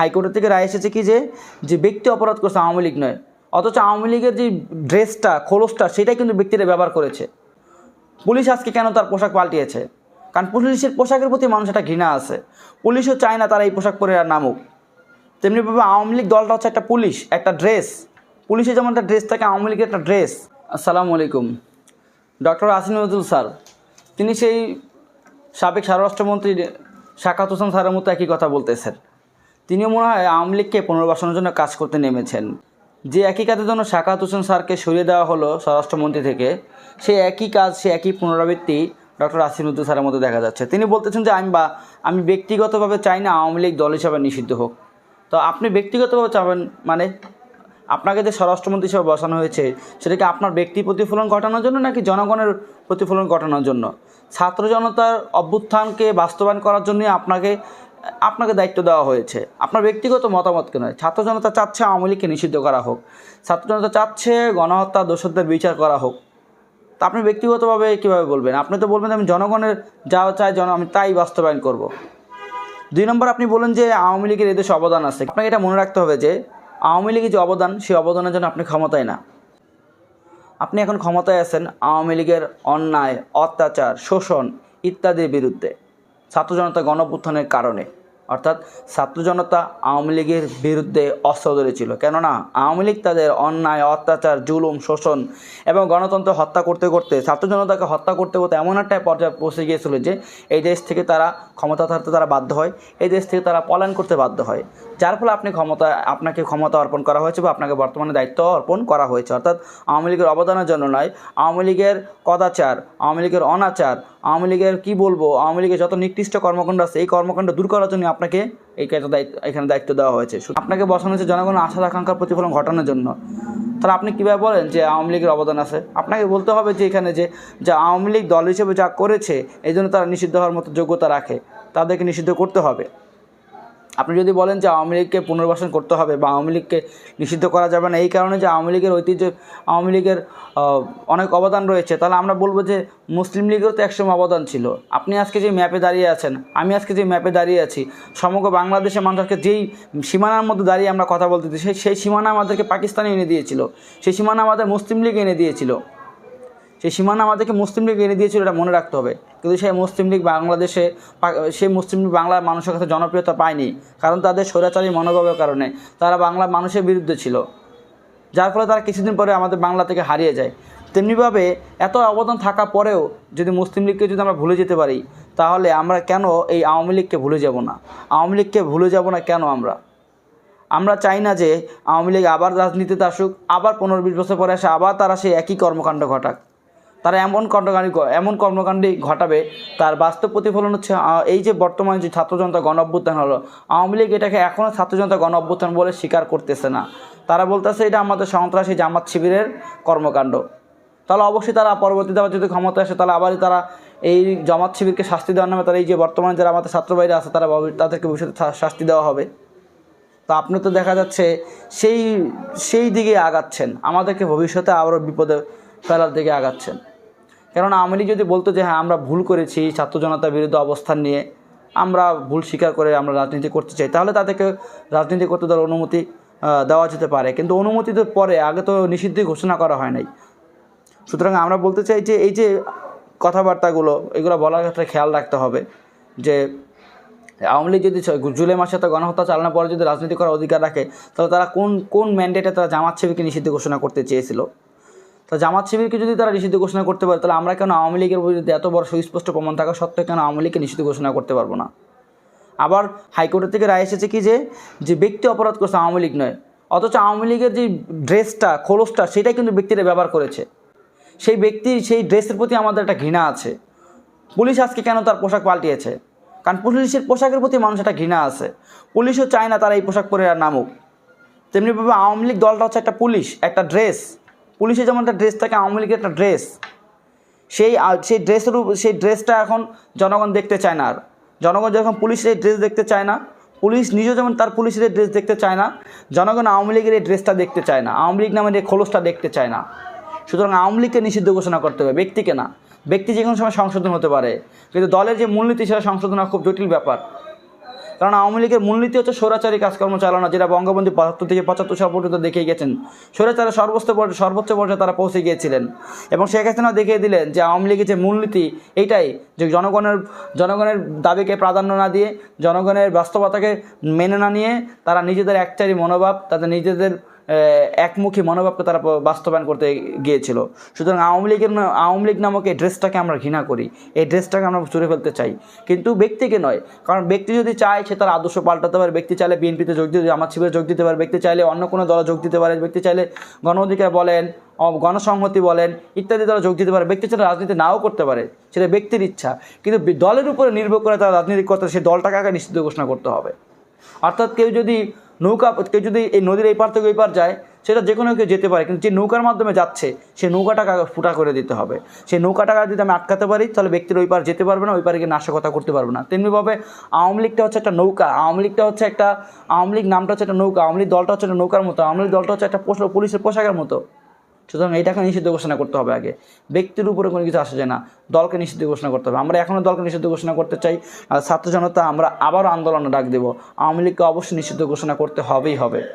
হাইকোর্টের থেকে রায় এসেছে কি যে যে ব্যক্তি অপরাধ করছে আওয়ামী লীগ নয়, অথচ আওয়ামী লীগের যে ড্রেসটা, খোলসটা, সেটাই কিন্তু ব্যক্তিরা ব্যবহার করেছে। পুলিশ আজকে কেন তার পোশাক পাল্টিয়েছে? কারণ পুলিশের পোশাকের প্রতি মানুষ একটা ঘৃণা আছে। পুলিশও চায় না তারা এই পোশাক পরে আর নামুক। তেমনিভাবে আওয়ামী লীগ দলটা হচ্ছে একটা পুলিশ, একটা ড্রেস। পুলিশের যেমন একটা ড্রেস থাকে, আওয়ামী লীগের একটা ড্রেস। আসসালামু আলাইকুম। ডক্টর আসিনুদ্দুল স্যার, তিনি সেই সাবেক স্বরাষ্ট্রমন্ত্রী শাকাত হোসেন স্যারের মতো একই কথা বলতেছেন। তিনিও মনে হয় আওয়ামী লীগকে পুনর্বাসনের জন্য কাজ করতে নেমেছেন। যে একই কাজের জন্য শাকাত হোসেন স্যারকে সরিয়ে দেওয়া হলো স্বরাষ্ট্রমন্ত্রী থেকে, সেই একই কাজ সে একই পুনরাবৃত্তি ডক্টর আসিনুদ্দুল স্যারের মধ্যে দেখা যাচ্ছে। তিনি বলতেছেন যে আমি বা, আমি ব্যক্তিগতভাবে চাই না আওয়ামী লীগ দল হিসাবে নিষিদ্ধ হোক। তো আপনি ব্যক্তিগতভাবে চাবেন মানে আপনাকে যে স্বরাষ্ট্রমন্ত্রী হিসেবে বসানো হয়েছে সেটাকে আপনার ব্যক্তি প্রতিফলন ঘটানোর জন্য নাকি জনগণের প্রতিফলন ঘটানোর জন্য? ছাত্র জনতার অভ্যুত্থানকে বাস্তবায়ন করার জন্যই আপনাকে আপনাকে দায়িত্ব দেওয়া হয়েছে। আপনার ব্যক্তিগত মতামতকে নয়। ছাত্র জনতা চাচ্ছে আওয়ামী লীগকে নিষিদ্ধ করা হোক। ছাত্র জনতা চাচ্ছে গণহত্যা দোষদের বিচার করা হোক। তা আপনি ব্যক্তিগতভাবে কীভাবে বলবেন? আপনি তো বলবেন আমি জনগণের যা চাই জন আমি তাই বাস্তবায়ন করব। দুই নম্বর, আপনি বলেন যে আওয়ামী লীগের এদেশে অবদান আছে। আপনাকে এটা মনে রাখতে হবে যে আওয়ামী লীগের যে অবদান, সেই অবদানের জন্য আপনি ক্ষমতায় না। আপনি এখন ক্ষমতায় আছেন আওয়ামী লীগের অন্যায়, অত্যাচার, শোষণ ইত্যাদির বিরুদ্ধে। ছাত্র জনতা গণপুত্থানের কারণে। অর্থাৎ ছাত্র জনতা আওয়ামী লীগের বিরুদ্ধে অস্ত্র ধরেছিল। কেননা আওয়ামী লীগ তাদের অন্যায়, অত্যাচার, জুলুম, শোষণ এবং গণতন্ত্র হত্যা করতে করতে ছাত্র জনতাকে হত্যা করতে করতে এমন একটা পর্যায়ে পৌঁছে গিয়েছিল যে এই দেশ থেকে তারা ক্ষমতা থাকতে তারা বাধ্য হয়, এই দেশ থেকে তারা পলায়ন করতে বাধ্য হয়। যার ফলে আপনি ক্ষমতা, আপনাকে ক্ষমতা অর্পণ করা হয়েছে বা আপনাকে বর্তমানে দায়িত্ব অর্পণ করা হয়েছে। অর্থাৎ আওয়ামী লীগের অবদানের জন্য নয়, আওয়ামী লীগের কদাচার, আওয়ামী লীগের অনাচার, আওয়ামী লীগের, কী বলব, আওয়ামী লীগের যত নিকৃষ্ট কর্মকাণ্ড আছে, এই কর্মকাণ্ড দূর করার জন্য আপনাকে এই এখানে দায়িত্ব দেওয়া হয়েছে। আপনাকে বসানো হয়েছে জনগণের আশা আকাঙ্ক্ষার প্রতিফলন ঘটানোর জন্য। তাহলে আপনি কীভাবে বলেন যে আওয়ামী লীগের অবদান আছে? আপনাকে বলতে হবে যে এখানে যে, যা আওয়ামী লীগ দল হিসেবে যা করেছে, এই জন্য তারা নিষিদ্ধ হওয়ার মতো যোগ্যতা রাখে। তাদেরকে নিষিদ্ধ করতে হবে। আপনি যদি বলেন যে আওয়ামী লীগকে পুনর্বাসন করতে হবে বা আওয়ামী লীগকে নিষিদ্ধ করা যাবে না, এই কারণে যে আওয়ামী লীগের ঐতিহ্য, আওয়ামী লীগের অনেক অবদান রয়েছে, তাহলে আমরা বলব যে মুসলিম লীগেরও তো একসময় অবদান ছিল। আপনি আজকে যে ম্যাপে দাঁড়িয়ে আছেন, আমি আজকে যে ম্যাপে দাঁড়িয়ে আছি, সমগ্র বাংলাদেশের মানুষকে যেই সীমানার মধ্যে দাঁড়িয়ে আমরা কথা বলতেছি, সেই সেই সীমানা আমাদেরকে পাকিস্তানে এনে দিয়েছিল। সেই সীমানা আমাদের মুসলিম লীগ এনে দিয়েছিল। সেই সীমানা আমাদেরকে মুসলিম লীগ এনে দিয়েছিল, এটা মনে রাখতে হবে। কিন্তু সেই মুসলিম লীগ বাংলাদেশে সেই মুসলিম লীগ বাংলার মানুষের কাছে জনপ্রিয়তা পায়নি, কারণ তাদের স্বৈরাচারী মনোভাবের কারণে তারা বাংলা মানুষের বিরুদ্ধে ছিল, যার ফলে তারা কিছুদিন পরে আমাদের বাংলা থেকে হারিয়ে যায়। তেমনিভাবে এত অবদান থাকা পরেও যদি মুসলিম লীগকে যদি আমরা ভুলে যেতে পারি, তাহলে আমরা কেন এই আওয়ামী লীগকে ভুলে যাব না? আওয়ামী লীগকে ভুলে যাব না কেন আমরা? আমরা চাই না যে আওয়ামী লীগ আবার রাজনীতিতে আসুক, আবার পনেরো বিশ বছর পরে এসে আবার তারা সেই একই কর্মকাণ্ড ঘটাক। তারা এমন কর্মকাণ্ড, এমন কর্মকাণ্ডই ঘটাবে। তার বাস্তব প্রতিফলন হচ্ছে এই যে বর্তমান যে ছাত্র জনতা গণ অভ্যুত্থান হলো, আওয়ামী লীগ এটাকে এখনও ছাত্র জনতা গণ অভ্যুত্থান বলে স্বীকার করতেছে না। তারা বলতেছে, এটা আমাদের সন্ত্রাসী জামাত শিবিরের কর্মকাণ্ড। তাহলে অবশ্যই তারা পরবর্তীতে আবার যদি ক্ষমতা আসে, তাহলে আবারই তারা এই জামাত শিবিরকে শাস্তি দেওয়ার নামে তারা এই যে বর্তমানে যারা আমাদের ছাত্র ভাইরা আছে, তারা তাদেরকে ভবিষ্যতে শাস্তি দেওয়া হবে। তো আপনি তো দেখা যাচ্ছে সেই সেই দিকে আগাচ্ছেন। আমাদেরকে ভবিষ্যতে আবারও বিপদে ফেলার দিকে আগাচ্ছেন। কেননা আওয়ামী যদি বলতো যে হ্যাঁ আমরা ভুল করেছি, ছাত্র জনতার বিরুদ্ধে অবস্থান নিয়ে আমরা ভুল স্বীকার করে আমরা রাজনীতি করতে চাই, তাহলে তাদেরকে রাজনীতি করতে দেওয়ার অনুমতি দেওয়া যেতে পারে। কিন্তু অনুমতি তো পরে, আগে তো নিষিদ্ধই ঘোষণা করা হয় নাই। সুতরাং আমরা বলতে চাই যে, এই যে কথাবার্তাগুলো, এগুলো বলার ক্ষেত্রে খেয়াল রাখতে হবে যে, আওয়ামী লীগ যদি জুলাই মাসে তো গণহত্যা চালানোর পরে যদি রাজনীতি করার অধিকার রাখে, তাহলে তারা কোন কোন ম্যান্ডেটে তারা জামাত শিবিরকে নিষিদ্ধ ঘোষণা করতে চেয়েছিল? তো জামাত শিবিরকে যদি তারা নিষিদ্ধ ঘোষণা করতে পারে, তাহলে আমরা কেন আওয়ামী লীগের বিরুদ্ধে এত বড় সুস্পষ্ট প্রমাণ থাকা সত্ত্বেও কেন আওয়ামী লীগকে নিষিদ্ধ ঘোষণা করতে পারব না? আবার হাইকোর্টের থেকে রায় এসেছে কি যে যে ব্যক্তি অপরাধ করছে আওয়ামী লীগ নয়, অথচ আওয়ামী লীগের যে ড্রেসটা, খোলসটা, সেটাই কিন্তু ব্যক্তিরা ব্যবহার করেছে। সেই ব্যক্তি সেই ড্রেসের প্রতি আমাদের একটা ঘৃণা আছে। পুলিশ আজকে কেন তার পোশাক পাল্টিয়েছে? কারণ পুলিশের পোশাকের প্রতি মানুষ একটা ঘৃণা আছে। পুলিশও চায় না তারা এই পোশাক পরে আর নামুক। তেমনিভাবে আওয়ামী লীগ দলটা হচ্ছে একটা পুলিশ, একটা ড্রেস। পুলিশের যেমন একটা ড্রেস থাকে, আওয়ামী লীগের একটা ড্রেস সেই সেই ড্রেসের সেই ড্রেসটা এখন জনগণ দেখতে চায় না আর। জনগণ যখন পুলিশের ড্রেস দেখতে চায় না, পুলিশ নিজেও যেমন তার পুলিশের ড্রেস দেখতে চায় না, জনগণ আওয়ামী লীগের এই ড্রেসটা দেখতে চায় না। আওয়ামী লীগ নামের এই খোলসটা দেখতে চায় না। সুতরাং আওয়ামী লীগকে নিষিদ্ধ ঘোষণা করতে হবে, ব্যক্তিকে না। ব্যক্তি যে কোনো সময় সংশোধন হতে পারে। কিন্তু দলের যে মূলনীতি, সেটা সংশোধন খুব জটিল ব্যাপার। কারণ আওয়ামী লীগের মূলনীতি হচ্ছে স্বৈরাচারী কাজকর্ম চালানো, যেটা বঙ্গবন্ধু বাহাত্তর থেকে পঁচাত্তর সাল পর্যন্ত দেখে গেছেন। স্বৈরাচারের সর্বোচ্চ পর্যায়ে সর্বোচ্চ পর্যায়ে তারা পৌঁছে গিয়েছিলেন। এবং শেখ হাসিনা দেখিয়ে দিলেন যে আওয়ামী লীগের যে মূলনীতি, এইটাই যে জনগণের জনগণের দাবিকে প্রাধান্য না দিয়ে, জনগণের বাস্তবতাকে মেনে না নিয়ে তারা নিজেদের একচারি মনোভাব, তাদের নিজেদের একমুখী মনোভাবকে তারা বাস্তবায়ন করতে গিয়েছিল। সুতরাং আওয়ামী লীগের আওয়ামী লীগ নামক এই ড্রেসটাকে আমরা ঘৃণা করি। এই ড্রেসটাকে আমরা চুরে ফেলতে চাই। কিন্তু ব্যক্তিকে নয়, কারণ ব্যক্তি যদি চায় সে তার আদর্শ পাল্টাতে পারে, ব্যক্তি চাইলে বিএনপিতে যোগ দিতে আমার শিবিরে যোগ দিতে পারে, ব্যক্তি চাইলে অন্য কোনো দলে যোগ দিতে পারে, ব্যক্তি চাইলে গণ অধিকার বলেন গণসংহতি বলেন, ইত্যাদি দলে যোগ দিতে পারে, ব্যক্তি চাইলে রাজনীতি নাও করতে পারে, সেটা ব্যক্তির ইচ্ছা। কিন্তু দলের উপরে নির্ভর করে তারা রাজনীতি করতে, সেই দলটাকে আগে নিষিদ্ধ ঘোষণা করতে হবে। অর্থাৎ কেউ যদি নৌকা কেউ যদি এই নদীর এই পার থেকে ওই পার যায়, সেটা যে কোনো কেউ যেতে পারে, কিন্তু যে নৌকার মাধ্যমে যাচ্ছে, সে নৌকাটাকে ফুটা করে দিতে হবে। সেই নৌকাটাকে যদি আমি আটকাতে পারি, তাহলে ব্যক্তির ওই পার যেতে পারবে না, ওই পারে গিয়ে নাশকতা করতে পারবে না। তেমনিভাবে আওয়ামী লীগটা হচ্ছে একটা নৌকা, আওয়ামী লীগটা হচ্ছে একটা, আওয়ামী লীগ নামটা হচ্ছে একটা নৌকা, আওয়ামী লীগ দলটা হচ্ছে একটা নৌকার মতো, আওয়ামী লীগ দলটা হচ্ছে একটা পুলিশের পোশাকের মতো। সুতরাং এটাকে নিষিদ্ধ ঘোষণা করতে হবে আগে। ব্যক্তির উপরে কোনো কিছু আসে যায় না। দলকে নিষিদ্ধ ঘোষণা করতে হবে। আমরা এখনও দলকে নিষিদ্ধ ঘোষণা করতে চাই। আর ছাত্র জনতা, আমরা আবারও আন্দোলনে ডাক দেবো। আওয়ামী লীগকে অবশ্যই নিষিদ্ধ ঘোষণা করতে হবেই হবে।